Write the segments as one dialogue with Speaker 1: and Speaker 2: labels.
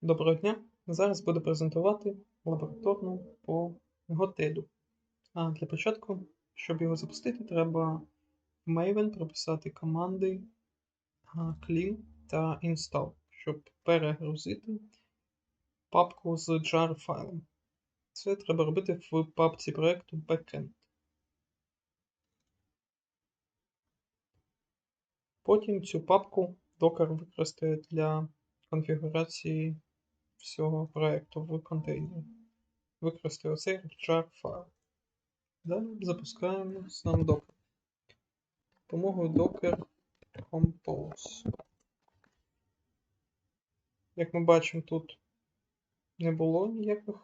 Speaker 1: Доброго дня! Зараз буду презентувати лабораторну по готелю. А для початку, щоб його запустити, треба в Maven прописати команди clean та install, щоб перегрузити папку з jar файлом. Це треба робити в папці проєкту Backend. Потім цю папку Docker використає для конфігурації всього проєкту в контейнері. Використаю оцей jar файл. Далі запускаємо сам Docker. Допомогою Docker Compose. Як ми бачимо, тут не було ніяких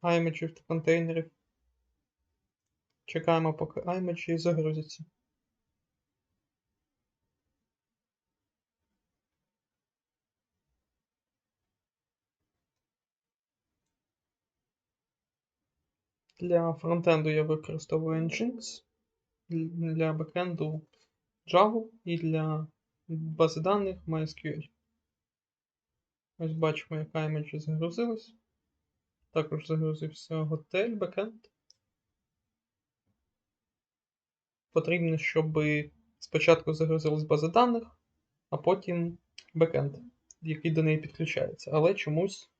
Speaker 1: аймеджів та контейнерів. Чекаємо, поки аймеджі загрузяться. Для фронтенду я використовую Nginx, для бекенду Java і для бази даних MySQL. Ось бачимо, яка імедж загрузилась. Також загрузився готель бекенд. Потрібно, щоб спочатку загрузилась база даних, а потім бекенд, який до неї підключається. Але чомусь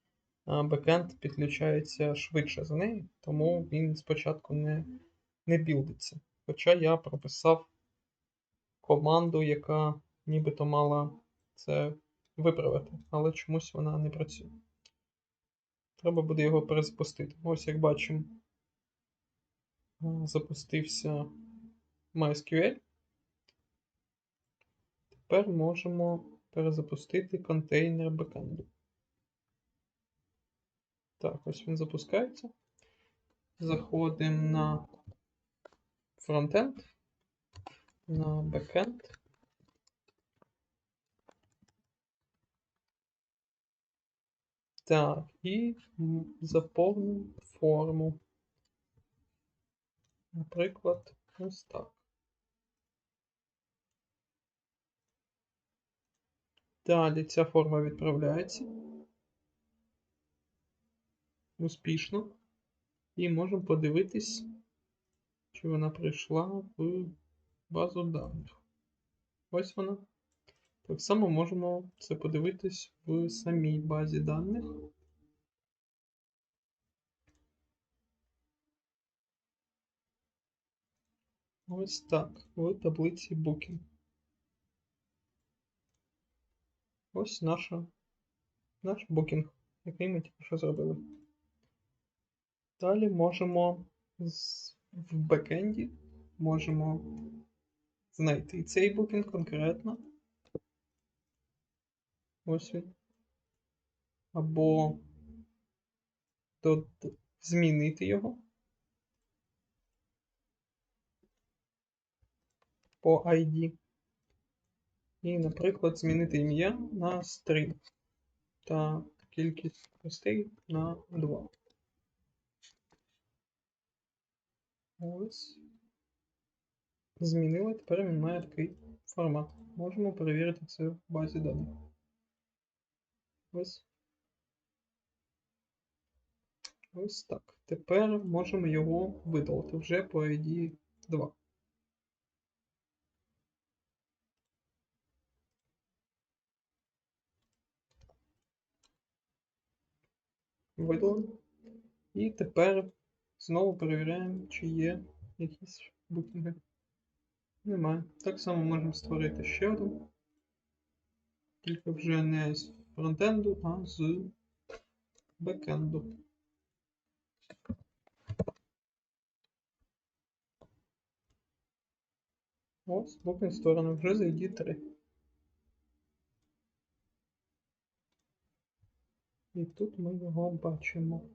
Speaker 1: бекенд підключається швидше за неї, тому він спочатку не, не білдиться. Хоча я прописав команду, яка нібито мала це виправити, але чомусь вона не працює. Треба буде його перезапустити. Ось як бачимо, запустився MySQL. Тепер можемо перезапустити контейнер бекенду. Так, ось він запускається. Заходимо на фронтенд, на бекенд. Так, і заповнимо форму. Наприклад, ось так. Далі ця форма відправляється успішно. І можемо подивитись, чи вона прийшла в базу даних. Ось вона. Так само можемо це подивитись в самій базі даних. Ось так, в таблиці Booking. Ось наша, наш букінг, який ми тільки що зробили. Далі можемо в бекенді можемо знайти цей букінг конкретно. Ось він. Або змінити його по ID. І, наприклад, змінити ім'я на string та кількість гостей на 2. Ось. Змінили, тепер він має такий формат. Можемо перевірити це в базі даних. Ось. Ось так. Тепер можемо його видалити вже по ID 2. Видалено. І тепер Знову перевіряємо, чи є якісь букінги. Немає. Так само можемо створити ще один. Тільки вже не з фронтенду, а з бекенду. Ось, букінг створено вже за ID 3. І тут ми його бачимо.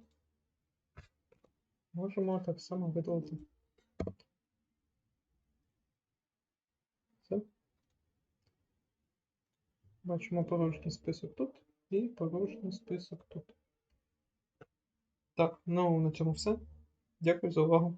Speaker 1: Можемо так само видалити. Все. Бачимо порожній список тут і порожній список тут. Так, ну на цьому все. Дякую за увагу.